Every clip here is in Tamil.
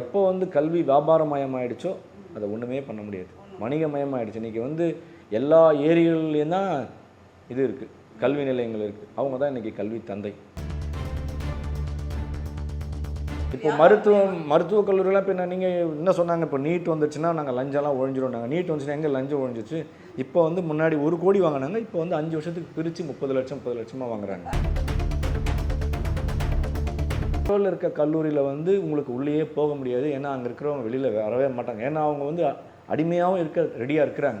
எப்போ வந்து கல்வி வியாபாரமயமாயிடுச்சோ அதை ஒன்றுமே பண்ண முடியாது. வணிகமயமாயிடுச்சு. இன்றைக்கி வந்து எல்லா ஏரியாகள்லேயும் தான் இது இருக்குது கல்வி நிலையங்கள் இருக்குது அவங்க தான் இன்றைக்கி கல்வி தந்தை. இப்போ மருத்துவம் மருத்துவக் கல்லூரிலாம் இப்போ என்ன நீங்கள் என்ன சொன்னாங்க? இப்போ நீட் வந்துச்சுன்னா நாங்கள் லஞ்சம்லாம் ஒழிஞ்சிரும் நாங்கள் நீட் வந்துச்சுன்னா எங்கே லஞ்சம் ஒழிஞ்சிச்சு? இப்போ வந்து முன்னாடி ஒரு கோடி வாங்கினாங்க. இப்போ வந்து அஞ்சு வருஷத்துக்கு பிரித்து முப்பது லட்சம் முப்பது லட்சமாக வாங்குறாங்க. பெட்ரோல் இருக்க கல்லூரியில் வந்து உங்களுக்கு உள்ளேயே போக முடியாது. ஏன்னா அங்கே இருக்கிறவங்க வெளியில் வரவே மாட்டாங்க. ஏன்னா அவங்க வந்து அடிமையாகவும் இருக்க ரெடியாக இருக்கிறாங்க.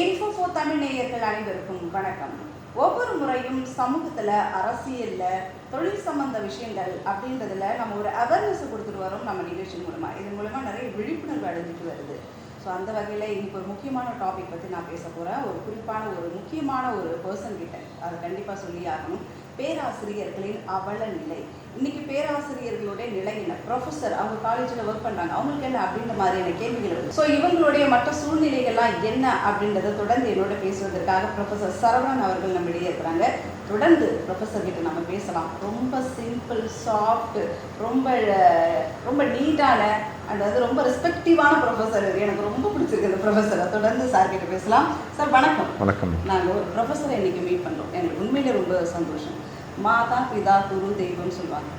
இன்ஃபோ ஃபோர் தமிழ் நேயர்கள் அனைவருக்கும் வணக்கம். ஒவ்வொரு முறையும் சமூகத்தில் அரசியலில் தொழில் சம்பந்த விஷயங்கள் அப்படின்றதுல நம்ம ஒரு அவேர்னஸ் கொடுத்துட்டு வரோம் நம்ம நிகழ்ச்சி மூலமாக இதன் மூலமாக நிறைய விழிப்புணர்வு அடைஞ்சிட்டு வருது. ஸோ அந்த வகையில் இன்னைக்கு ஒரு முக்கியமான டாபிக் பற்றி நான் பேச போகிறேன் ஒரு குறிப்பான ஒரு முக்கியமான ஒரு பர்சன் கிட்ட. அதை கண்டிப்பாக சொல்லி ஆகணும். பேராசிரியர்களின் அவல நிலை. இன்னைக்கு பேராசிரியர்களுடைய நிலை என்ன? ப்ரொஃபஸர் அவங்க காலேஜில் ஒர்க் பண்ணுறாங்க அவங்களுக்கு என்ன அப்படின்ற மாதிரியான கேள்விகள் இருக்கு ஸோ இவங்களுடைய மற்ற சூழ்நிலைகள்லாம் என்ன அப்படின்றத தொடர்ந்து என்னோட பேசுவதற்காக ப்ரொஃபஸர் சரவணன் அவர்கள் நம்மிடையே இருக்கிறாங்க. தொடர்ந்து ப்ரொஃபஸர் கிட்ட நம்ம பேசலாம். ரொம்ப சிம்பிள் சாஃப்ட் ரொம்ப ரொம்ப நீட்டான அதாவது ரொம்ப ரெஸ்பெக்டிவான ப்ரொஃபஸர் எனக்கு ரொம்ப பிடிச்சிருக்கு இந்த ப்ரொஃபஸரை தொடர்ந்து சார் கிட்ட பேசலாம். சார் வணக்கம். வணக்கம். நாங்கள் ஒரு ப்ரொஃபஸரை இன்னைக்கு மீட் பண்ணுறோம் எனக்கு உண்மையிலே ரொம்ப சந்தோஷம். மாதா பிதா குரு தெய்வம்னு சொல்லுவாங்க.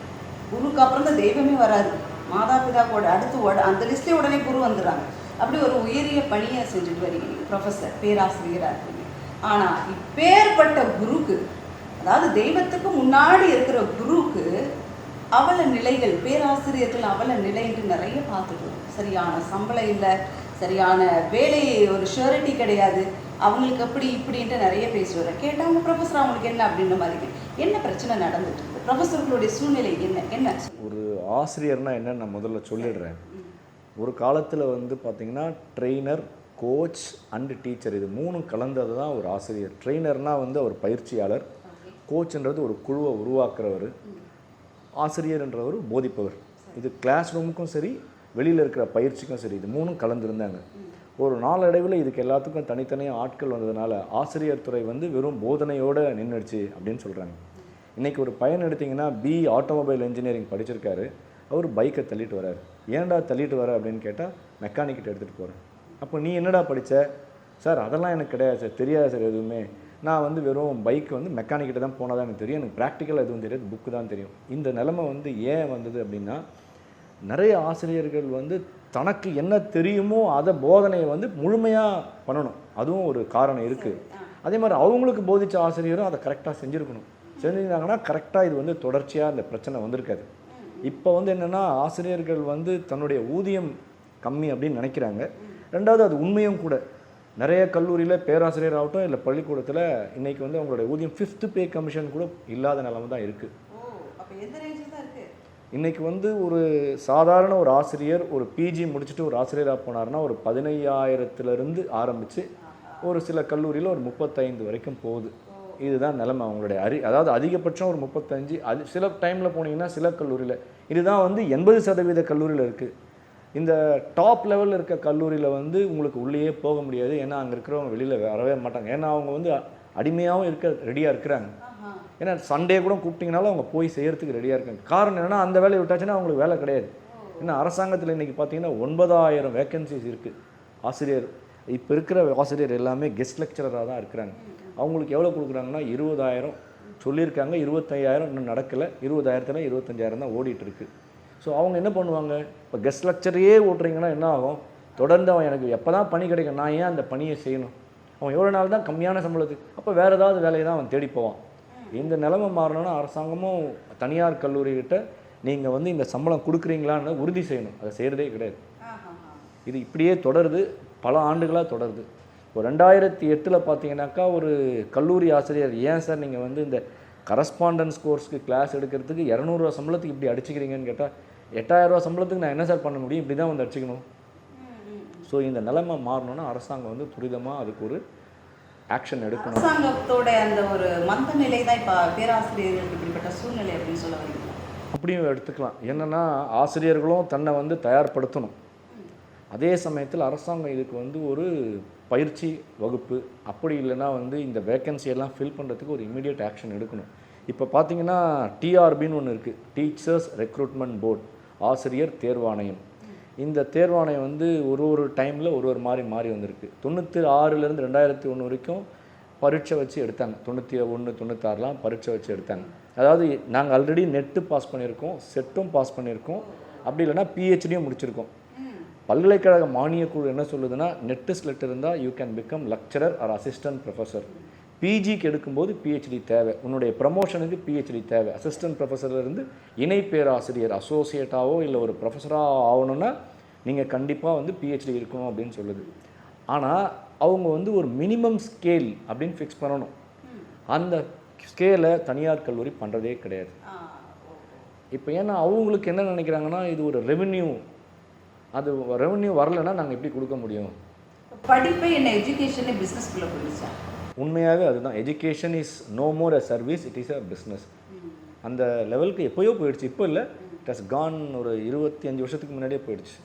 குருக்கு அப்புறம் தான் தெய்வமே வராது. மாதா பிதா கூட அடுத்து உட அந்த லிஸ்ட்லேயே உடனே குரு வந்துடுறாங்க. அப்படி ஒரு உயரிய பணியை செஞ்சுட்டு வரீங்க ப்ரொஃபஸர் பேராசிரியராக இருக்கீங்க. ஆனால் இப்பேற்பட்ட குருக்கு அதாவது தெய்வத்துக்கு முன்னாடி இருக்கிற குருக்கு அவல நிலைகள் பேராசிரியர்கள் அவல நிலைன்னு நிறைய பார்த்துட்டு சரியான சம்பளம் இல்லை சரியான வேலை ஒரு ஷூரிட்டி கிடையாது. அவங்களுக்கு அப்படி இப்படின்ட்டு நிறைய பேசுவார். கேட்டால் அவங்க ப்ரொஃபஸர் அவங்களுக்கு என்ன? அப்படின்ற மாதிரி என்ன பிரச்சனை நடந்துட்டு இருக்கு? ப்ரொஃபஸர்களுடைய சூழ்நிலை என்ன? என்ன? ஒரு ஆசிரியர்னா என்னன்னு நான் முதல்ல சொல்லிடுறேன். ஒரு காலத்தில் வந்து பார்த்தீங்கன்னா ட்ரெயினர் கோச் அண்டு டீச்சர் இது மூணும் கலந்தது தான் ஒரு ஆசிரியர். ட்ரெயினர்னால் வந்து ஒரு பயிற்சியாளர். கோச்ன்றது ஒரு குழுவை உருவாக்குறவர். ஆசிரியர்ன்றவர் போதிப்பவர். இது கிளாஸ் ரூமுக்கும் சரி வெளியில் இருக்கிற பயிற்சிக்கும் சரி இது மூணும் கலந்துருந்தாங்க. ஒரு நாளடைவில் இதுக்கு எல்லாத்துக்கும் தனித்தனியாக ஆட்கள் வந்ததுனால ஆசிரியர் துறை வந்து வெறும் போதனையோடு நின்றுடுச்சு அப்படின்னு சொல்கிறாங்க இன்றைக்கி ஒரு பையன் எடுத்திங்கன்னா பி ஆட்டோமொபைல் இன்ஜினியரிங் படிச்சிருக்காரு. அவர் பைக்கை தள்ளிட்டு வரார் ஏன்டா தள்ளிட்டு வர அப்படின்னு கேட்டால் மெக்கானிக்கிட்ட எடுத்துகிட்டு போகிறேன் அப்போ நீ என்னடா படித்த சார் அதெல்லாம் எனக்கு கிடையாது சார் தெரியாது சார் எதுவுமே. நான் வந்து வெறும் பைக் வந்து மெக்கானிக்கிட்ட தான் போனால் தான் எனக்கு தெரியும். எனக்கு ப்ராக்டிக்கலாக எதுவும் தெரியாது புக்கு தான் தெரியும். இந்த நிலமை வந்து ஏன் வந்தது அப்படின்னா நிறைய ஆசிரியர்கள் வந்து தனக்கு என்ன தெரியுமோ அதை போதனையை வந்து முழுமையாக பண்ணணும். அதுவும் ஒரு காரணம் இருக்குது அதே மாதிரி அவங்களுக்கு போதிச்ச ஆசிரியரும் அதை கரெக்டாக செஞ்சுருக்கணும். செஞ்சிருந்தாங்கன்னா கரெக்டாக இது வந்து தொடர்ச்சியாக இந்த பிரச்சனை வந்திருக்காது. இப்போ வந்து என்னென்னா ஆசிரியர்கள் வந்து தன்னுடைய ஊதியம் கம்மி அப்படின்னு நினைக்கிறாங்க. ரெண்டாவது அது உண்மையும் கூட. நிறைய கல்லூரியில் பேராசிரியர் ஆகட்டும் இல்லை பள்ளிக்கூடத்தில் இன்றைக்கி வந்து அவங்களுடைய ஊதியம் ஃபிஃப்த்து பே கமிஷன் கூட இல்லாத நிலைமை தான் இருக்குது ஓ அப்போ எந்த ரேஞ்சில் தான் இருக்கு இன்றைக்கி வந்து ஒரு சாதாரண ஒரு ஆசிரியர் ஒரு பிஜி முடிச்சுட்டு ஒரு ஆசிரியராக போனார்னா ஒரு பதினையாயிரத்துலேருந்து ஆரம்பித்து ஒரு சில கல்லூரியில் ஒரு முப்பத்தைந்து வரைக்கும் போகுது. இதுதான் நிலைமை அவங்களுடைய அறி அதாவது அதிகபட்சம் ஒரு முப்பத்தஞ்சு அது சில டைமில் போனீங்கன்னா சில கல்லூரியில் இதுதான் வந்து எண்பது சதவீத கல்லூரியில் இருக்குது இந்த டாப் லெவலில் இருக்க கல்லூரியில் வந்து உங்களுக்கு உள்ளேயே போக முடியாது. ஏன்னா அங்கே இருக்கிறவங்க வெளியில் வரவே மாட்டாங்க. ஏன்னா அவங்க வந்து அடிமையாகவும் இருக்க ரெடியாக இருக்கிறாங்க. ஏன்னா சண்டே கூட கூப்பிட்டிங்கனாலும் அவங்க போய் செய்கிறதுக்கு ரெடியாக இருக்காங்க. காரணம் என்னன்னா அந்த வேலையை விட்டாச்சுன்னா அவங்களுக்கு வேலை கிடையாது. ஏன்னா அரசாங்கத்தில் இன்றைக்கி பார்த்தீங்கன்னா ஒன்பதாயிரம் வேக்கன்சிஸ் இருக்குது ஆசிரியர் இப்போ இருக்கிற ஆசிரியர் எல்லாமே கெஸ்ட் லெக்சரராக தான் இருக்கிறாங்க. அவங்களுக்கு எவ்வளோ கொடுக்குறாங்கன்னா இருபதாயிரம். சொல்லியிருக்காங்க இருபத்தையாயிரம். இன்னும் நடக்கலை. இருபதாயிரத்துல இருபத்தஞ்சாயிரம் தான் ஓடிட்டுருக்கு ஸோ அவங்க என்ன பண்ணுவாங்க? இப்போ கெஸ்ட் லெக்சரையே ஓட்டுறீங்கன்னா என்ன ஆகும்? தொடர்ந்து அவன் எனக்கு எப்போ தான் பணி கிடைக்கும்? நான் ஏன் அந்த பணியை செய்யணும்? அவன் எவ்வளோ நாள் தான் கம்மியான சம்பளத்துக்கு? அப்போ வேறு ஏதாவது வேலையை தான் அவன் தேடி போவான். இந்த நிலைமை மாறணும்னா அரசாங்கமும் தனியார் கல்லூரிகிட்ட நீங்கள் வந்து இந்த சம்பளம் கொடுக்குறீங்களான்னு உறுதி செய்யணும். அதை செய்கிறதே கிடையாது. இது இப்படியே தொடருது. பல ஆண்டுகளாக தொடருது. இப்போ ரெண்டாயிரத்தி எட்டில் பார்த்தீங்கன்னாக்கா ஒரு கல்லூரி ஆசிரியர் ஏன் சார் நீங்கள் வந்து இந்த கரஸ்பாண்டன்ஸ் கோர்ஸ்க்கு கிளாஸ் எடுக்கிறதுக்கு இரநூறுவா சம்பளத்துக்கு இப்படி அடிச்சுக்கிறீங்கன்னு கேட்டால் எட்டாயிரரூவா சம்பளத்துக்கு நான் என்ன சார் பண்ண முடியும்? இப்படி தான் வந்து அடிச்சுக்கணும். ஸோ இந்த நிலைமை மாறணும்னா அரசாங்கம் வந்து துரிதமாக அதுக்கு ஒரு ஆக்ஷன் எடுக்கணும். அரசாங்கத்தோட அந்த ஒரு மந்த நிலை தான் இப்போ பேராசிரியர்களுக்கு இப்படிப்பட்ட சூழ்நிலை அப்படின்னு சொல்ல வரீங்க அப்படியும் எடுத்துக்கலாம். என்னென்னா ஆசிரியர்களும் தன்னை வந்து தயார்படுத்தணும். அதே சமயத்தில் அரசாங்கம் இதுக்கு வந்து ஒரு பயிற்சி வகுப்பு அப்படி இல்லைன்னா வந்து இந்த வேக்கன்சி எல்லாம் ஃபில் பண்ணுறதுக்கு ஒரு இமீடியட் ஆக்ஷன் எடுக்கணும். இப்போ பார்த்தீங்கன்னா டிஆர்பின்னு ஒன்று இருக்குது டீச்சர்ஸ் ரெக்ரூட்மெண்ட் போர்ட் ஆசிரியர் தேர்வாணையம். இந்த தேர்வாணையம் வந்து ஒரு ஒரு டைமில் ஒரு ஒரு மாதிரி மாறி வந்திருக்கு. தொண்ணூற்றி ஆறுலேருந்து ரெண்டாயிரத்தி ஒன்று வரைக்கும் பரீட்சை வச்சு எடுத்தாங்க. தொண்ணூற்றி ஒன்று தொண்ணூத்தாறுலாம் பரீட்சை வச்சு எடுத்தாங்க. அதாவது நாங்கள் ஆல்ரெடி நெட்டு பாஸ் பண்ணியிருக்கோம் செட்டும் பாஸ் பண்ணியிருக்கோம். அப்படி இல்லைன்னா பிஹெச்டியும் முடிச்சிருக்கோம். பல்கலைக்கழக மானியக் குழு என்ன சொல்லுதுன்னா நெட்டு ஸ்லெட் இருந்தால் you can become lecturer or assistant professor பிஜிக்கு எடுக்கும்போது பிஹெச்டி தேவை. உன்னுடைய ப்ரமோஷனுக்கு பிஹெச்டி தேவை. அசிஸ்டன்ட் ப்ரொஃபஸர்ல இருந்து இணை பேராசிரியர் அசோசியேட்டாவோ இல்லை ஒரு ப்ரொஃபஸராக ஆகணும்னா நீங்கள் கண்டிப்பாக வந்து பிஹெச்டி இருக்கணும் அப்படின்னு சொல்லுது. ஆனால் அவங்க வந்து ஒரு மினிமம் ஸ்கேல் அப்படின்னு ஃபிக்ஸ் பண்ணணும். அந்த ஸ்கேலை தனியார் கல்லூரி பண்ணுறதே கிடையாது. இப்போ ஏன்னா அவங்களுக்கு என்ன நினைக்கிறாங்கன்னா இது ஒரு ரெவென்யூ அது ரெவென்யூ வரலைன்னா நாங்கள் எப்படி கொடுக்க முடியும்? படிப்பே என்ன எஜுகேஷனே பிஸ்னஸ்குள்ளே போயிடுச்சா? உண்மையாகவே அதுதான். Education is no more a service it is a business அந்த லெவலுக்கு எப்போயோ போயிடுச்சு. இப்போ இல்லை இட் ஹஸ் கான் ஒரு இருபத்தி அஞ்சு வருஷத்துக்கு முன்னாடியே போயிடுச்சு.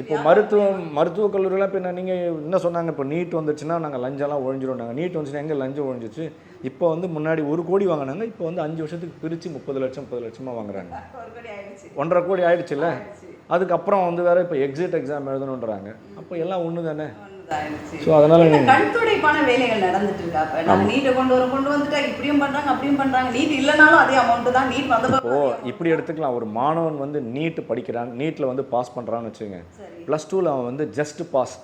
இப்போ மருத்துவ மருத்துவக் கல்லூரிலாம் இப்போ என்ன நீங்கள் என்ன சொன்னாங்க? இப்போ நீட் வந்துச்சுன்னா நாங்கள் லஞ்சம்லாம் ஒழிஞ்சிரும் நாங்கள் நீட் வந்துச்சுன்னா எங்கே லஞ்சம் ஒழிஞ்சிச்சு? இப்போ வந்து முன்னாடி ஒரு கோடி வாங்கினாங்க. இப்போ வந்து அஞ்சு வருஷத்துக்கு பிரித்து முப்பது லட்சம் முப்பது லட்சமாக வாங்குறாங்க. ஒன்றரை கோடி ஆயிடுச்சுல்ல? ஆயிடுச்சு. அதுக்கப்புறம் வந்து வேற இப்போ எக்ஸிட் எக்ஸாம் எழுதணுன்றாங்க. அப்போ எல்லாம் ஒன்று தானே. ஸோ அதனால் இல்ல, கண்துடைப்பான வேலைகள் நடந்துட்டு இருக்கா அப்ப நாங்க நீட்டை கொண்டு வரோம் கொண்டு வந்துட்டா இப்படியும் பண்றாங்க அப்படியும் பண்றாங்க. நீட் இல்லைனாலும் அதே அமௌண்ட் தான் நீட் வந்த இப்போ இப்படி எடுத்துக்கலாம். ஒரு மாணவன் வந்து நீட் படிக்கிறான் நீட்டில் வந்து பாஸ் பண்ணுறான்னு வச்சுங்க ப்ளஸ் டூவில் அவன் வந்து ஜஸ்ட் பாஸ்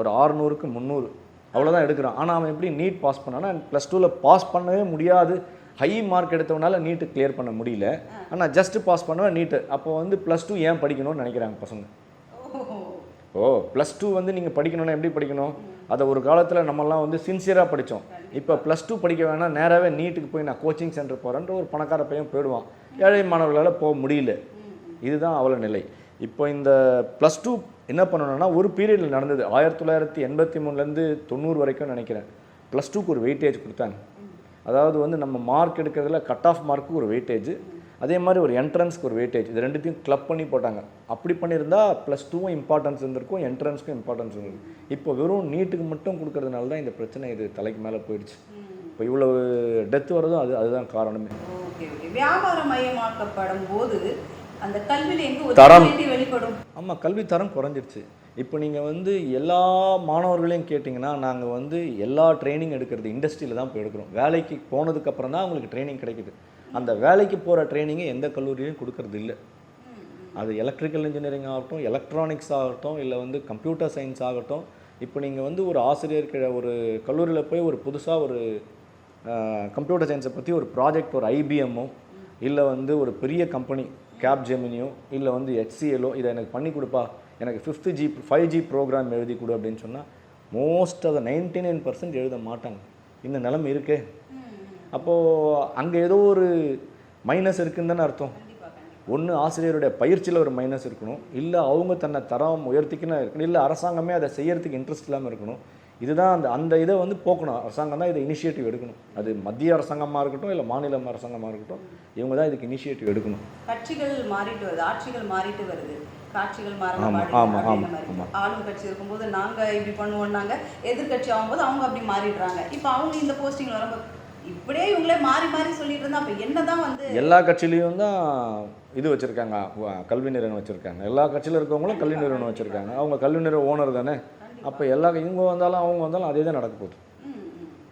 ஒரு ஆறுநூறுக்கு முந்நூறு. அவ்வளோதான் எடுக்கிறான். ஆனால் அவன் எப்படி நீட் பாஸ் பண்ணானா ப்ளஸ் டூவில் பாஸ் பண்ணவே முடியாது. ஹை மார்க் எடுத்தவனால நீட்டு கிளியர் பண்ண முடியல. ஆனால் ஜஸ்ட் பாஸ் பண்ணுவேன் நீட்டு. அப்போ வந்து ப்ளஸ் டூ ஏன் படிக்கணும்னு நினைக்கிறாங்க பசங்க. ஓ ப்ளஸ் டூ வந்து நீங்கள் படிக்கணும்னா எப்படி படிக்கணும்? அதை ஒரு காலத்தில் நம்மலாம் வந்து சின்சியராக படித்தோம் இப்போ ப்ளஸ் டூ படிக்க வேணாம் நேராகவே நீட்டுக்கு போய் நான் கோச்சிங் சென்டர் போகிறேன்ற ஒரு பணக்கார பையன் போயிடுவான். ஏழை மாணவர்களால் போக முடியல. இதுதான் அவல நிலை. இப்போ இந்த ப்ளஸ் டூ என்ன பண்ணணும்னா ஒரு பீரியடில் நடந்தது. ஆயிரத்தி தொள்ளாயிரத்தி எண்பத்தி மூணுலேருந்து தொண்ணூறு வரைக்கும் நினைக்கிறேன். ப்ளஸ் டூக்கு ஒரு வெயிட்டேஜ் கொடுத்தாங்க. அதாவது வந்து நம்ம மார்க் எடுக்கிறதுல கட் ஆஃப் மார்க்கு ஒரு வெயிட்டேஜ் அதே மாதிரி ஒரு என்ட்ரன்ஸ்க்கு ஒரு வெயிட்டேஜ் இது ரெண்டுத்தையும் கிளப் பண்ணி போட்டாங்க. அப்படி பண்ணியிருந்தா ப்ளஸ் டூவும் இம்பார்ட்டன்ஸ் இருந்திருக்கும் என்ட்ரன்ஸ்க்கும் இம்பார்ட்டன்ஸ் இருந்திருக்கும். இப்போ வெறும் நீட்டுக்கு மட்டும் கொடுக்கறதுனால தான் இந்த பிரச்சனை இது தலைக்கு மேலே போயிடுச்சு. இப்போ இவ்வளவு டெத் வரதும் அது அதுதான் காரணமே. வியாபாரம் மயமாக்கப்படும் போது அந்த கல்வியில தரம். வெளிப்படும்? ஆமாம் கல்வி தரம் குறைஞ்சிருச்சு. இப்போ நீங்கள் வந்து எல்லா மாணவர்களையும் கேட்டிங்கன்னா நாங்கள் வந்து எல்லா ட்ரைனிங் எடுக்கிறது இண்டஸ்ட்ரியில் தான் போய் எடுக்கிறோம். வேலைக்கு போனதுக்கப்புறம் தான் அவங்களுக்கு ட்ரைனிங் கிடைக்குது. அந்த வேலைக்கு போகிற ட்ரைனிங்கை எந்த கல்லூரியிலையும் கொடுக்கறது இல்லை. அது எலக்ட்ரிக்கல் இன்ஜினியரிங் ஆகட்டும் எலக்ட்ரானிக்ஸ் ஆகட்டும் இல்லை வந்து கம்ப்யூட்டர் சயின்ஸ் ஆகட்டும். இப்போ நீங்கள் வந்து ஒரு ஆசிரியர் ஒரு கல்லூரியில் போய் ஒரு புதுசாக ஒரு கம்ப்யூட்டர் சயின்ஸை பற்றி ஒரு ப்ராஜெக்ட் ஒரு ஐபிஎம்மோ இல்லை வந்து ஒரு பெரிய கம்பெனி கேப் ஜெமினியோ இல்லை வந்து ஹெச்சிஎலோ இதை எனக்கு பண்ணி கொடுப்பா. எனக்கு fifth G five G program எழுதி கொடு அப்படின்னு சொன்னால் most of the ninety nine percent எழுத மாட்டாங்க. இந்த நிலைமை இருக்கே. அப்போது அங்கே ஏதோ ஒரு மைனஸ் இருக்குன்னு தானே அர்த்தம். ஒன்று ஆசிரியருடைய பயிற்சியில் ஒரு மைனஸ் இருக்கணும். இல்லை அவங்க தன்னை தரம் உயர்த்திக்கணும் இருக்கணும். இல்லை அரசாங்கமே அதை செய்யறதுக்கு இன்ட்ரெஸ்ட் இல்லாமல் இருக்கணும். இதுதான் அந்த அந்த இதை வந்து போக்கணும். அரசாங்கம் தான் இதை இனிஷியேட்டிவ் எடுக்கணும். அது மத்திய அரசாங்கமாக இருக்கட்டும் இல்லை மாநில அரசாங்கமாக இருக்கட்டும் இவங்க தான் இதுக்கு இனிஷியேட்டிவ் எடுக்கணும். கட்சிகள் மாறிட்டு வருது. ஆட்சிகள் மாறிட்டு வருது. காட்சிகள் மாறணும். ஆளும் கட்சி இருக்கும்போது நாங்க இப்படி பண்ணுவோம்னாங்க. எதிர்கட்சி ஆகும்போது அவங்க அப்படி மாறிடுறாங்க. இப்போ அவங்க இந்த போஸ்டிங் வரும்போது இப்படியே இவங்களே மாறி மாறி சொல்லிட்டு இருந்தா அப்ப என்னதான் வந்து எல்லா கட்சியிலையும் தான் இது வச்சுருக்காங்க கல்வி நிறுவனம் வச்சுருக்காங்க. எல்லா கட்சியில் இருக்கவங்களும் கல்வி நிறுவனம் வச்சுருக்காங்க. அவங்க கல்வி நிறுவன ஓனர் தானே. அப்போ எல்லா இவங்க வந்தாலும் அவங்க வந்தாலும் அதே தான் நடக்க போகுது.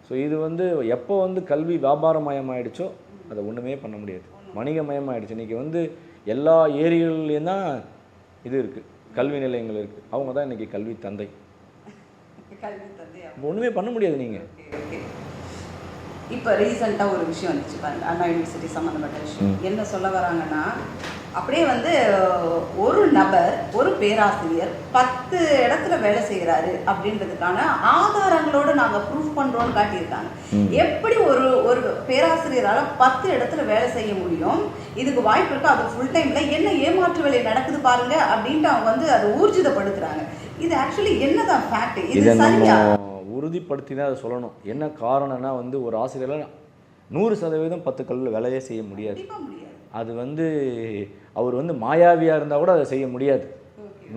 ஸோ இது வந்து எப்போ வந்து கல்வி வியாபாரமயமாயிடுச்சோ அதை ஒன்றுமே பண்ண முடியாது. வணிகமயமாயிடுச்சு. இன்றைக்கி வந்து எல்லா ஏரியாலையும் தான் இது இருக்குது கல்வி நிலையங்கள் இருக்குது அவங்க தான் இன்றைக்கி கல்வி தந்தை. கல்வி தந்தை இப்போ ஒன்றுமே பண்ண முடியாது நீங்கள் இப்போ ரீசெண்டாக ஒரு விஷயம் வந்துச்சு பாருங்க அண்ணா யூனிவர்சிட்டி சம்மந்தப்பட்ட விஷயம். என்ன சொல்ல வராங்கன்னா அப்படியே வந்து ஒரு நபர் ஒரு பேராசிரியர் பத்து இடத்துல வேலை செய்கிறாரு அப்படின்றதுக்கான ஆதாரங்களோட நாங்கள் ப்ரூஃப் பண்ணுறோம்னு காட்டியிருக்காங்க. எப்படி ஒரு ஒரு பேராசிரியரால் பத்து இடத்துல வேலை செய்ய முடியும்? இதுக்கு வாய்ப்பு இருக்கு? அது ஃபுல் டைமில் என்ன ஏமாற்று வேலை நடக்குது பாருங்க அப்படின்ட்டு அவங்க வந்து அதை ஊர்ஜிதப்படுத்துறாங்க. இது ஆக்சுவலி என்னதான் ஃபேக்ட் இது சரியா? உறுதிப்படுத்தி தான் அதை சொல்லணும். என்ன காரணம்னா வந்து ஒரு ஆசிரியரால் நூறு சதவீதம் பத்து கல்வியில் வேலையே செய்ய முடியாது. அது வந்து அவர் வந்து மாயாவியாக இருந்தால் கூட அதை செய்ய முடியாது.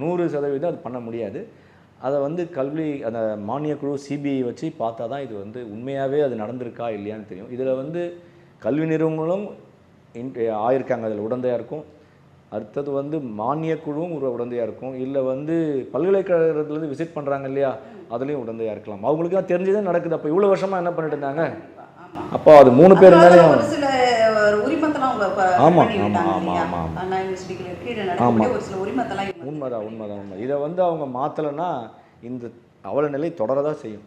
நூறு சதவீதம் அது பண்ண முடியாது. அதை வந்து கல்வி அந்த மானியக் குழு சிபிஐ வச்சு பார்த்தா தான் இது வந்து உண்மையாகவே அது நடந்திருக்கா இல்லையான்னு தெரியும். இதில் வந்து கல்வி நிறுவனங்களும் இன் ஆயிருக்காங்க. அதில் உடந்தையாக இருக்கும். அடுத்தது வந்து மானியக் குழுவும் ஒரு உடந்தையாக இருக்கும். இல்லை வந்து பல்கலைக்கழகத்துலேருந்து விசிட் பண்ணுறாங்க இல்லையா? அதுலேயும் உடந்தையாக இருக்கலாம். அவங்களுக்கு தான் தெரிஞ்சுதான் நடக்குது. அப்போ இவ்வளோ வருஷமாக என்ன பண்ணிட்டு இருந்தாங்க? அப்போ அது மூணு பேர் மேலேயும் ஒரு சில ஒரு உரிமத்தெல்லாம் அவங்க ப- ஆமா, பண்ணி ஆமா, விட்டாங்க ஆமா, இல்லையா? ஆமா, ஆமா. அண்ணா யூனிவர்சிட்டிக்கு கீழே நடக்கக்கூடிய ஒரு சில உரிமத்தெல்லாம் இவங்க உண்மைதான் உண்மைதான் உண்மை. இதை வந்து அவங்க மாற்றலைன்னா இந்த அவல நிலை தொடரதான் செய்யும்.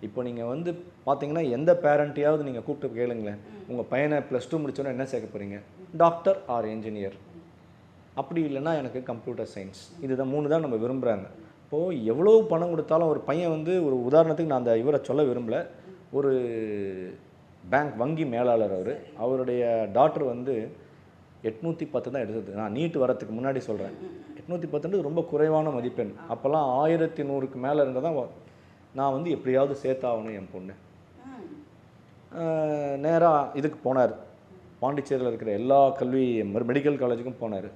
இப்போ நீங்கள் வந்து பார்த்தீங்கன்னா எந்த பேரண்ட்டையாவது நீங்கள் கூப்பிட்டு கேளுங்களேன். உங்கள் பையனை ப்ளஸ் டூ முடிச்சோன்னே என்ன சேர்க்க போகிறீங்க டாக்டர் ஆர் என்ஜினியர் அப்படி இல்லைன்னா எனக்கு கம்ப்யூட்டர் சயின்ஸ் இதுதான் மூணு தான் நம்ம விரும்புகிறாங்க இப்போது எவ்வளோ பணம் கொடுத்தாலும் ஒரு பையன் வந்து ஒரு உதாரணத்துக்கு நான் அந்த இவரை சொல்ல விரும்பலை. ஒரு பேங்க் வங்கி மேலாளர் அவர். அவருடைய டாக்டர் வந்து எட்நூற்றி பத்து தான் எடுத்தது. நான் நீட்டு வரத்துக்கு முன்னாடி சொல்கிறேன் எட்நூற்றி பத்துன்றது ரொம்ப குறைவான மதிப்பெண். அப்போல்லாம் ஆயிரத்தி நூறுக்கு மேலே இருந்தால் தான் நான் வந்து எப்படியாவது சேர்த்தாகணும் என் பொண்ணு. நேராக இதுக்கு போனார். பாண்டிச்சேரியில் இருக்கிற எல்லா கல்வி மெடிக்கல் காலேஜுக்கும் போனார்.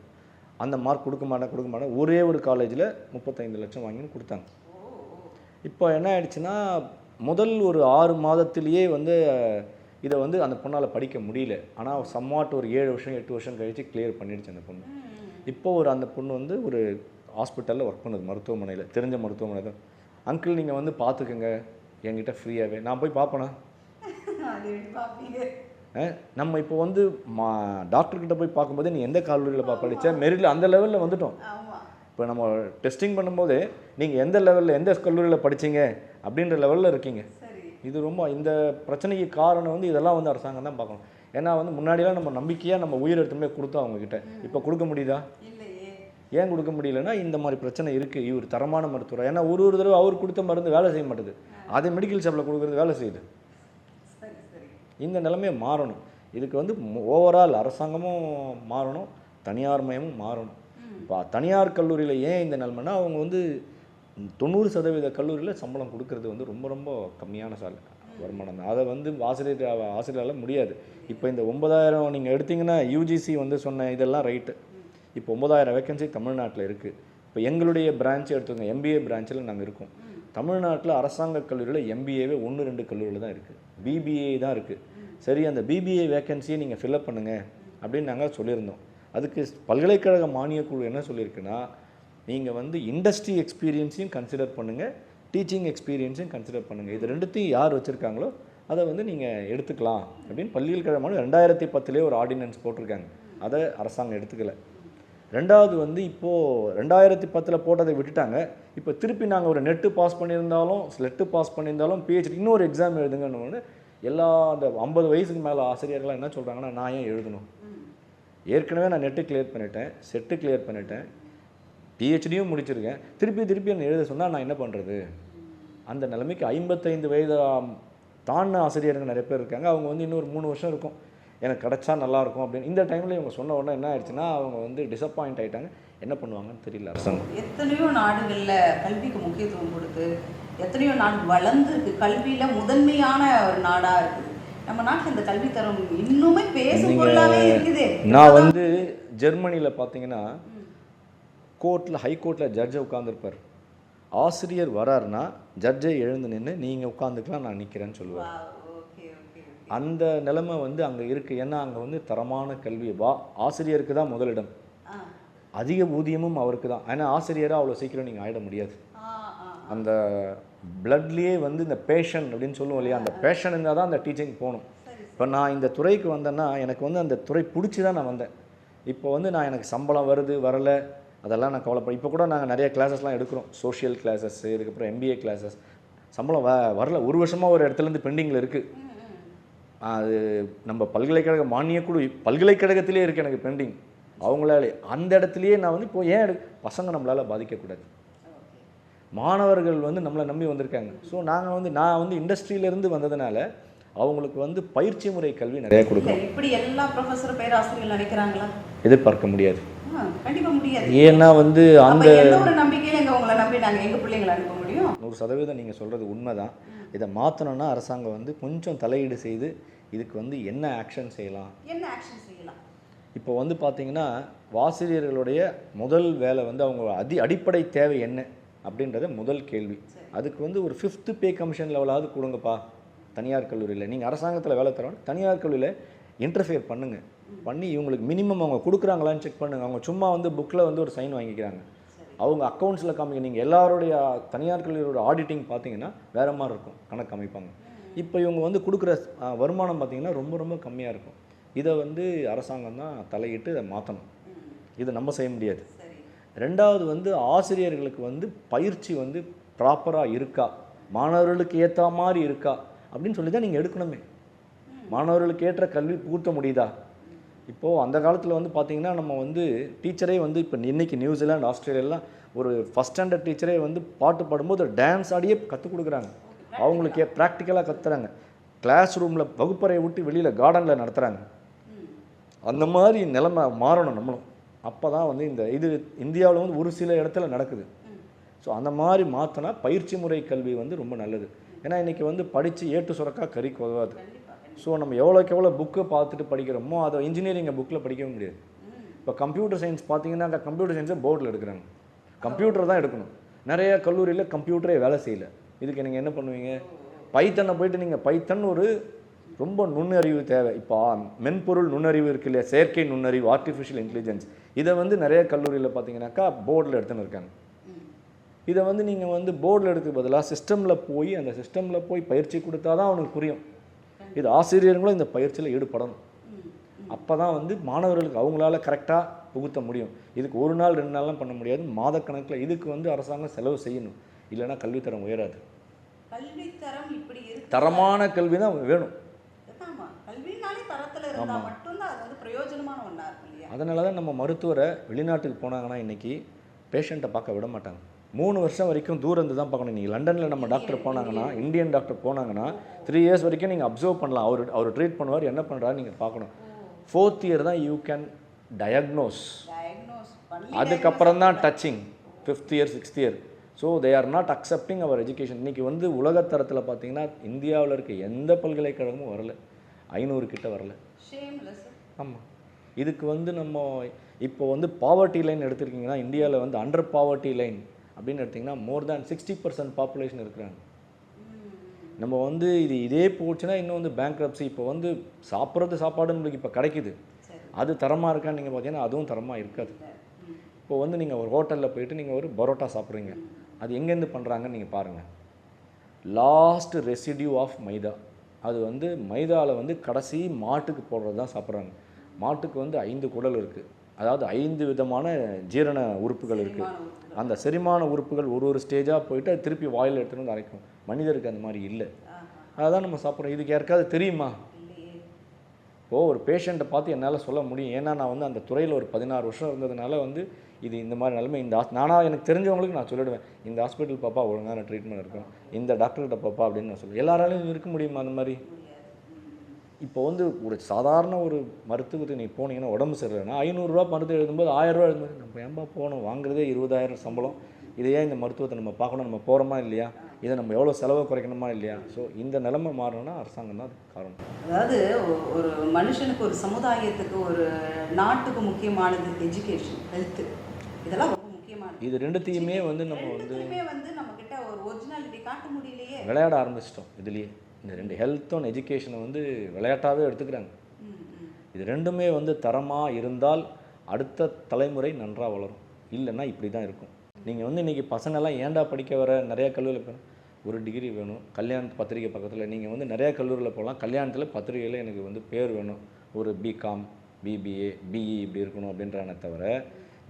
அந்த மார்க் கொடுக்க மாட்டேன் கொடுக்க மாட்டேன். ஒரே ஒரு காலேஜில் முப்பத்தைந்து லட்சம் வாங்கின்னு கொடுத்தாங்க. இப்போ என்ன ஆயிடுச்சுன்னா முதல் ஒரு ஆறு மாதத்திலேயே வந்து இதை வந்து அந்த பொண்ணால் படிக்க முடியல. ஆனால் சம்மாட் ஒரு ஏழு வருஷம் எட்டு வருஷம் கழித்து கிளியர் பண்ணிடுச்சு அந்த பொண்ணு. இப்போ ஒரு அந்த பொண்ணு வந்து ஒரு ஹாஸ்பிட்டலில் ஒர்க் பண்ணுது மருத்துவமனையில். தெரிஞ்ச மருத்துவமனை தான். அங்கிள் நீங்கள் வந்து பார்த்துக்குங்க. என்கிட்ட ஃப்ரீயாகவே நான் போய் பார்ப்பேனா? நம்ம இப்போ வந்து மா டாக்டர்கிட்ட போய் பார்க்கும்போது நீ எந்த கல்லூரியில் பா படித்த மெரிட்டில் அந்த லெவலில் வந்துட்டோம். இப்போ நம்ம டெஸ்டிங் பண்ணும்போது நீங்கள் எந்த லெவலில் எந்த கல்லூரியில் படிச்சீங்க? அப்படின்ற லெவலில் இருக்கீங்க. இது ரொம்ப இந்த பிரச்சனைக்கு காரணம் வந்து இதெல்லாம் வந்து அரசாங்கம் தான் பார்க்கணும். ஏன்னா வந்து முன்னாடிலாம் நம்ம நம்பிக்கையாக நம்ம உயிர் எடுத்துமே கொடுத்தோம் அவங்கக்கிட்ட இப்போ கொடுக்க முடியுதா? ஏன் கொடுக்க முடியலன்னா இந்த மாதிரி பிரச்சனை இருக்குது இவர் தரமான மருத்துவர். ஏன்னா ஒரு ஒரு தடவை அவர் கொடுத்த மருந்து வேலை செய்ய மாட்டுது. அதே மெடிக்கல் ஷாப்பில் கொடுக்குறது வேலை செய்யுது. இந்த நிலைமையை மாறணும். இதுக்கு வந்து ஓவரால் அரசாங்கமும் மாறணும் தனியார் மயமும் மாறணும். இப்போ தனியார் கல்லூரியில் ஏன் இந்த நிலைமைனா அவங்க வந்து தொண்ணூறு சதவீத கல்லூரியில் சம்பளம் கொடுக்கறது வந்து ரொம்ப ரொம்ப கம்மியான சால வருமானம் தான். அதை வந்து ஆசிரியர் ஆசிரியரால் முடியாது. இப்போ இந்த ஒன்பதாயிரம் நீங்கள் எடுத்தீங்கன்னா யூஜிசி வந்து சொன்ன இதெல்லாம் ரைட்டு இப்போ ஒன்பதாயிரம் வேகன்சி தமிழ்நாட்டில் இருக்குது இப்போ எங்களுடைய பிரான்ச் எடுத்துக்கோங்க எம்பிஏ பிரான்ச்சில் நாங்கள் இருக்கோம். தமிழ்நாட்டில் அரசாங்க கல்லூரியில் எம்பிஏவே ஒன்று ரெண்டு கல்லூரியில் தான் இருக்குது பிபிஏ தான் இருக்குது சரி அந்த பிபிஏ வேக்கன்சியை நீங்கள் ஃபில்அப் பண்ணுங்கள் அப்படின்னு நாங்கள் சொல்லியிருந்தோம். அதுக்கு பல்கலைக்கழக மானியக் குழு என்ன சொல்லியிருக்குன்னா நீங்கள் வந்து இண்டஸ்ட்ரி எக்ஸ்பீரியன்ஸையும் கன்சிடர் பண்ணுங்கள் டீச்சிங் எக்ஸ்பீரியன்ஸையும் கன்சிடர் பண்ணுங்கள் இது ரெண்டுத்தையும் யார் வச்சுருக்காங்களோ அதை வந்து நீங்கள் எடுத்துக்கலாம் அப்படின்னு பல்கலைக்கழக மாநிலம் ரெண்டாயிரத்தி பத்துலேயே ஒரு ஆர்டினன்ஸ் போட்டிருக்காங்க. அதை அரசாங்கம் எடுத்துக்கல. ரெண்டாவது வந்து இப்போது ரெண்டாயிரத்தி பத்தில் போட்டதை விட்டுட்டாங்க. இப்போ திருப்பி நாங்கள் ஒரு நெட்டு பாஸ் பண்ணியிருந்தாலும் ஸ்லெட்டு பாஸ் பண்ணியிருந்தாலும் பிஹெச்டி இன்னொரு எக்ஸாம் எழுதுங்கன்னு எல்லா அந்த ஐம்பது வயசுக்கு மேலே ஆசிரியர்கள்லாம் என்ன சொல்கிறாங்கன்னா நான் ஏன் எழுதணும்? ஏற்கனவே நான் நெட்டு கிளியர் பண்ணிட்டேன் செட்டு கிளியர் பண்ணிட்டேன் பிஹெச்டியும் முடிச்சிருக்கேன். திருப்பி திருப்பி என்ன எழுத சொன்னால் நான் என்ன பண்ணுறது அந்த நிலைமைக்கு ஐம்பத்தைந்து வயது தாண்டின ஆசிரியர்கள் நிறைய பேர் இருக்காங்க. அவங்க வந்து இன்னொரு மூணு வருஷம் இருக்கும். எனக்கு கிடச்சா நல்லாயிருக்கும் அப்படின்னு. இந்த டைமில் இவங்க சொன்ன உடனே என்ன ஆயிடுச்சுன்னா அவங்க வந்து டிசப்பாயிண்ட் ஆயிட்டாங்க. என்ன பண்ணுவாங்கன்னு தெரியல அரசாங்கம். எத்தனையோ நாடுகள்ல கல்விக்கு முக்கியத்துவம் கொடுத்து எத்தனையோ நாடு வளர்ந்துருக்கு கல்வியில முதன்மையான ஒரு நாடா இருக்குது. நம்ம நாட்டுல இந்த கல்வி தரம் இன்னுமே பேசும் இருக்குது. நான் வந்து ஜெர்மனியில் பார்த்தீங்கன்னா கோர்ட்டில் ஹை கோர்ட்டில் ஜட்ஜை உட்காந்துருப்பார் ஆசிரியர் வராருன்னா ஜட்ஜை எழுந்து நின்று நீங்கள் உட்காந்துக்கலாம் நான் நிற்கிறேன்னு ஓகே அந்த நிலைமை வந்து அங்கே இருக்குது ஏன்னா அங்கே வந்து தரமான கல்வி. வா ஆசிரியருக்கு தான் முதலிடம். அதிக ஊதியமும் அவருக்கு தான். ஏன்னா ஆசிரியராக அவ்வளோ சீக்கிரம் நீங்கள் ஆயிட முடியாது. அந்த பிளட்லேயே வந்து இந்த பேஷன் அப்படின்னு சொல்லுவோம் இல்லையா? அந்த பேஷன் இருந்தால் தான் அந்த டீச்சிங் போகணும். இப்போ நான் இந்த துறைக்கு வந்தேன்னா எனக்கு வந்து அந்த துறை பிடிச்சி தான் நான் வந்தேன். இப்போ வந்து நான் எனக்கு சம்பளம் வருது வரலை அதெல்லாம் நான் கவலைப்பட இப்போ கூட நாங்கள் நிறைய கிளாஸஸ்லாம் எடுக்கிறோம். சோஷியல் கிளாஸஸ் இதுக்கப்புறம் எம்பிஏ கிளாஸஸ் சம்பளம் வ வரல. ஒரு வருஷமாக ஒரு இடத்துலேருந்து பெண்டிங்கில் இருக்குது. அது நம்ம பல்கலைக்கழக மானியக் குழு பல்கலைக்கழகத்திலே இருக்குது எனக்கு பெண்டிங் அவங்களாலே அந்த இடத்துலையே நான் வந்து இப்போ ஏன் பசங்க நம்மளால் பாதிக்கக்கூடாது. மாணவர்கள் வந்து நம்மளை நம்பி வந்திருக்காங்க. ஸோ நாங்கள் வந்து நான் வந்து இண்டஸ்ட்ரியிலேருந்து வந்ததுனால அவங்களுக்கு வந்து பயிற்சி முறை கல்வி நிறைய கொடுக்கணும். இப்படி எல்லா ப்ரொஃபஸர் பேராசிரியர்கள் நினைக்கிறாங்களா? எதிர்பார்க்க முடியாது. ஆ, கண்டிப்பா முடியாது. ஏன்னா வந்து அந்த ஒரு நம்பிக்கையில உங்களை நம்பி நாங்கள் எங்கள் பிள்ளைங்களை அனுப்ப முடியும்? நூறு சதவீதம் நீங்கள் சொல்கிறது உண்மை தான் இதை மாற்றணும்னா அரசாங்கம் வந்து கொஞ்சம் தலையீடு செய்து இதுக்கு வந்து என்ன ஆக்ஷன் செய்யலாம்? என்ன ஆக்ஷன் செய்யலாம்? இப்போ வந்து பார்த்தீங்கன்னா வாசிரியர்களுடைய முதல் வேலை வந்து அவங்க அதி அடிப்படை தேவை என்ன? அப்படின்றத முதல் கேள்வி. அதுக்கு வந்து ஒரு ஃபிஃப்த்து பே கமிஷன் லெவலாவது கொடுங்கப்பா. தனியார் கல்லூரியில். நீங்கள் அரசாங்கத்தில் வேலை தரோம் தனியார் கல்லூரியில் இன்டர்ஃபியர் பண்ணுங்கள் பண்ணி இவங்களுக்கு மினிமம் அவங்க கொடுக்குறாங்களான்னு செக் பண்ணுங்கள் அவங்க சும்மா வந்து புக்கில் வந்து ஒரு சைன் வாங்கிக்கிறாங்க. அவங்க அக்கௌண்ட்ஸில் காமிக்க நீங்கள் எல்லாருடைய தனியார் கல்லூரியோட ஆடிட்டிங் பார்த்தீங்கன்னா வேறு மாதிரி இருக்கும். கணக்கு அமைப்பாங்க. இப்போ இவங்க வந்து கொடுக்குற வருமானம் பார்த்தீங்கன்னா ரொம்ப ரொம்ப கம்மியாக இருக்கும். இதை வந்து அரசாங்கம் தான் தலையிட்டு இதை மாற்றணும் இதை நம்ம செய்ய முடியாது. ரெண்டாவது வந்து ஆசிரியர்களுக்கு வந்து பயிற்சி வந்து ப்ராப்பராக இருக்கா? மாணவர்களுக்கு ஏற்ற மாதிரி இருக்கா? அப்படின்னு சொல்லி தான் நீங்கள் எடுக்கணுமே. மாணவர்களுக்கு ஏற்ற கல்வி புகுத்த முடியுதா? இப்போது அந்த காலத்தில் வந்து பார்த்தீங்கன்னா நம்ம வந்து டீச்சரே வந்து இப்போ இன்னைக்கு நியூசிலாந்து ஆஸ்திரேலியாலாம் ஒரு ஃபஸ்ட் ஸ்டாண்டர்ட் டீச்சரே வந்து பாட்டு பாடும்போது டான்ஸ் ஆடியே கற்றுக் கொடுக்குறாங்க. அவங்களுக்கு ப்ராக்டிக்கலாக கத்துறாங்க. கிளாஸ் ரூமில் வகுப்பறையை விட்டு வெளியில் கார்டனில் நடத்துகிறாங்க அந்த மாதிரி நிலைமை மாறணும் நம்மளும். அப்போ தான் வந்து இந்த இது இந்தியாவில் வந்து ஒரு சில இடத்துல நடக்குது. ஸோ அந்த மாதிரி மாற்றினா பயிற்சி முறை கல்வி வந்து ரொம்ப நல்லது. ஏன்னா இன்றைக்கி வந்து படித்து ஏட்டு சுரக்கா கறி உதவாது ஸோ நம்ம எவ்வளோக்கு எவ்வளோ புக்கை பார்த்துட்டு படிக்கிறோமோ அதை இன்ஜினியரிங்கை புக்கில் படிக்கவே முடியாது. இப்போ கம்ப்யூட்டர் சயின்ஸ் பார்த்தீங்கன்னா அந்த கம்ப்யூட்டர் சயின்ஸை போர்டில் எடுக்கிறாங்க. கம்ப்யூட்டர் தான் எடுக்கணும். நிறைய கல்லூரியில் கம்ப்யூட்டரே வேலை செய்யல. இதுக்கு நீங்கள் என்ன பண்ணுவீங்க? பைத்தனை போயிட்டு நீங்கள் பைத்தன் ஒரு ரொம்ப நுண்ணறிவு தேவை. இப்போ மென்பொருள் நுண்ணறிவு இருக்கு இல்லையா? செயற்கை நுண்ணறிவு ஆர்டிஃபிஷியல் இன்டெலிஜென்ஸ் இதை வந்து நிறைய கல்லூரியில் பார்த்தீங்கன்னாக்கா போர்டில் எடுத்துன்னு இருக்காங்க. இதை வந்து நீங்கள் வந்து போர்டில் எடுக்க பதிலாக சிஸ்டமில் போய் அந்த சிஸ்டமில் போய் பயிற்சி கொடுத்தா தான் அவனுக்கு புரியும். இது ஆசிரியர்களும் இந்த பயிற்சியில் ஈடுபடணும். அப்போ தான் வந்து மாணவர்களுக்கு அவங்களால கரெக்டாக புகுத்த முடியும். இதுக்கு ஒரு நாள் ரெண்டு நாள்லாம் பண்ண முடியாது. மாதக்கணக்கில் இதுக்கு வந்து அரசாங்கம் செலவு செய்யணும். இல்லைன்னா கல்வித்தரம் உயராது. தரமான கல்வி தான் வேணும். தரத்துல இருந்தா மட்டும்தான் அது வந்து பிரயோஜனமான ஒண்ணா இருக்கும் இல்லையா? அதனால தான் நம்ம மருத்துவரை வெளிநாட்டுக்கு போனாங்கன்னா இன்றைக்கி பேஷண்ட்டை பார்க்க விட மாட்டாங்க. மூணு வருஷம் வரைக்கும் தூரம் இருந்து தான் பார்க்கணும். நீங்கள் லண்டனில் நம்ம டாக்டர் போனாங்கன்னா இந்தியன். டாக்டர் போனாங்கன்னா த்ரீ இயர்ஸ் வரைக்கும் நீங்கள் அப்சர்வ் பண்ணலாம். அவர் அவர் ட்ரீட் பண்ணுவார் என்ன பண்ணுறாரு நீங்கள் பார்க்கணும். ஃபோர்த் இயர் தான் யூ கேன் டயக்னோஸ் அதுக்கப்புறம் தான் touching fifth year sixth year so they are not accepting our education இன்றைக்கி வந்து உலகத்தரத்தில் பார்த்தீங்கன்னா இந்தியாவில் இருக்க எந்த பல்கலைக்கழகமும் வரல. ஐநூறு கிட்ட வரல. ஆமாம் இதுக்கு வந்து நம்ம இப்போ வந்து பாவர்ட்டி லைன் எடுத்திருக்கீங்கன்னா இந்தியாவில் வந்து அண்டர் பாவர்ட்டி லைன் அப்படின்னு எடுத்திங்கன்னா more than sixty percent population இருக்கிறாங்க. நம்ம வந்து இது இதே போச்சுன்னா இன்னும் வந்து பேங்க் இப்போ வந்து சாப்பிட்றது சாப்பாடு நம்மளுக்கு இப்போ கிடைக்குது. அது தரமாக இருக்கான்னு நீங்கள் பார்த்தீங்கன்னா அதுவும் தரமாக இருக்காது. இப்போ வந்து நீங்கள் ஒரு ஹோட்டலில் போயிட்டு நீங்கள் ஒரு பரோட்டா சாப்பிட்றீங்க. அது எங்கேருந்து பண்ணுறாங்கன்னு நீங்கள் பாருங்கள் லாஸ்ட் ரெசிடியூ ஆஃப் மைதா. அது வந்து மைதாவில் வந்து கடைசி மாட்டுக்கு போடுறது தான் சாப்பிட்றாங்க. மாட்டுக்கு வந்து ஐந்து குடல் இருக்குது அதாவது ஐந்து விதமான ஜீரண உறுப்புகள் இருக்குது அந்த செரிமான உறுப்புகள் ஒரு ஒரு ஸ்டேஜாக போயிட்டு அது திருப்பி வாயில் எடுத்துகிட்டு வந்து அரைக்கும். மனிதருக்கு அந்த மாதிரி இல்லை. அதான் நம்ம சாப்பிட்றோம். இதுக்கு யாருக்காவது தெரியுமா? இப்போது ஒரு பேஷண்ட்டை பார்த்து என்னால் சொல்ல முடியும். ஏன்னா நான் வந்து அந்த துறையில் ஒரு பதினாறு வருஷம் இருந்ததுனால வந்து இது இந்த மாதிரி நிலைமை இந்த ஹாஸ் நானாக எனக்கு தெரிஞ்சவங்களுக்கு நான் சொல்லிடுவேன் இந்த ஹாஸ்பிட்டல் பாப்பா ஒழுங்கான ட்ரீட்மெண்ட் இருக்கும் இந்த டாக்டர்கிட்ட பாப்பா அப்படின்னு நான் சொல்லுவேன். எல்லாராலையும் இருக்க முடியுமா அந்த மாதிரி? இப்போ வந்து ஒரு சாதாரண ஒரு மருத்துவத்துக்கு நீ போனீங்கன்னா உடம்பு சரியில்லைன்னா ஐநூறுரூவா மருந்து எழுதும்போது ஆயிரரூவா எழுதும்போது நம்ம ஏன்பா போகணும்? வாங்குறதே இருபதாயிரம் சம்பளம். இதையே இந்த மருத்துவத்தை நம்ம பார்க்கணும் நம்ம போகிறோமா இல்லையா? இதை நம்ம எவ்வளோ செலவை குறைக்கணுமா இல்லையா? ஸோ இந்த நிலைமை மாறணும்னா அரசாங்கம் தான் அதுக்கு காரணம். அதாவது ஒரு மனுஷனுக்கு ஒரு சமுதாயத்துக்கு ஒரு நாட்டுக்கு முக்கியமானது எஜுகேஷன் ஹெல்த்து இதெல்லாம் ரொம்ப முக்கியமானது இது ரெண்டுத்தையுமே வந்து நம்ம வந்து வந்து நம்ம கிட்ட ஒரு ஒரிஜினாலிட்டி காட்ட முடியலையே. விளையாட ஆரம்பிச்சிட்டோம் இதுலேயே. இந்த ரெண்டு ஹெல்த்தும் எஜுகேஷனை வந்து விளையாட்டாகவே எடுத்துக்கிறாங்க. இது ரெண்டுமே வந்து தரமாக இருந்தால் அடுத்த தலைமுறை நன்றாக வளரும். இல்லைன்னா இப்படி தான் இருக்கும். நீங்கள் வந்து இன்றைக்கி பசங்கள்லாம் ஏன்டா படிக்க வர? நிறைய கல்லூரியில் போய் ஒரு டிகிரி வேணும். கல்யாண பத்திரிக்கை பக்கத்தில் நீங்கள் வந்து நிறைய கல்லூரியில் போகலாம். கல்யாணத்தில் பத்திரிகையில் எனக்கு வந்து பேர் வேணும். ஒரு பிகாம் பிபிஏ பிஇ இப்படி இருக்கணும் அப்படின்றானே தவிர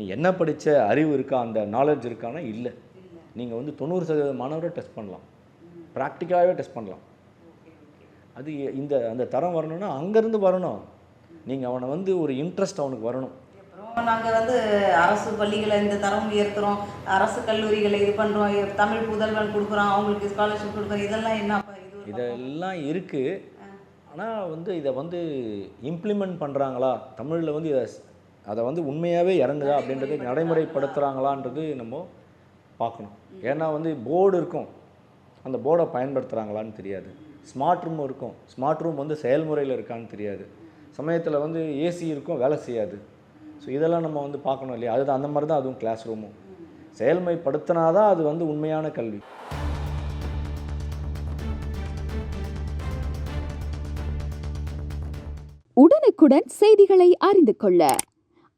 நீ என்ன படித்த அறிவு இருக்கா அந்த நாலேஜ் இருக்கானா? இல்லை. நீங்கள் வந்து தொண்ணூறு சதவீத மாணவரை டெஸ்ட் பண்ணலாம். ப்ராக்டிக்கலாகவே டெஸ்ட் பண்ணலாம். அது இந்த அந்த தரம் வரணும்னா அங்கேருந்து வரணும். நீங்கள் அவனை வந்து ஒரு இன்ட்ரெஸ்ட் அவனுக்கு வரணும். நாங்கள் வந்து அரசு பள்ளிகளை இந்த தரம் உயர்த்துறோம். அரசு கல்லூரிகளை இது பண்ணுறோம் தமிழ் புதல்வன் கொடுக்குறோம் அவங்களுக்கு ஸ்காலர்ஷிப் கொடுக்குறோம் இதெல்லாம் என்ன இதெல்லாம் இருக்குது ஆனால் வந்து இதை வந்து இம்ப்ளிமெண்ட் பண்ணுறாங்களா தமிழில் வந்து இதை அதை வந்து உண்மையாகவே இறங்குதா அப்படின்றது நடைமுறைப்படுத்துகிறாங்களான்றது நம்ம பார்க்கணும். ஏன்னா வந்து போர்டு இருக்கும். அந்த போர்டை பயன்படுத்துகிறாங்களான்னு தெரியாது. ஸ்மார்ட் ரூம் இருக்கும். ஸ்மார்ட் ரூம் வந்து செயல்முறையில் இருக்கான்னு தெரியாது. சமயத்தில் வந்து ஏசி இருக்கும் வேலை செய்யாது. ஸோ இதெல்லாம் நம்ம வந்து பார்க்கணும் இல்லையா? அது அந்த மாதிரி தான் அதுவும் கிளாஸ் ரூமும் செயல்மைப்படுத்தினா தான் அது வந்து உண்மையான கல்வி. உடனுக்குடன் செய்திகளை அறிந்து கொள்ள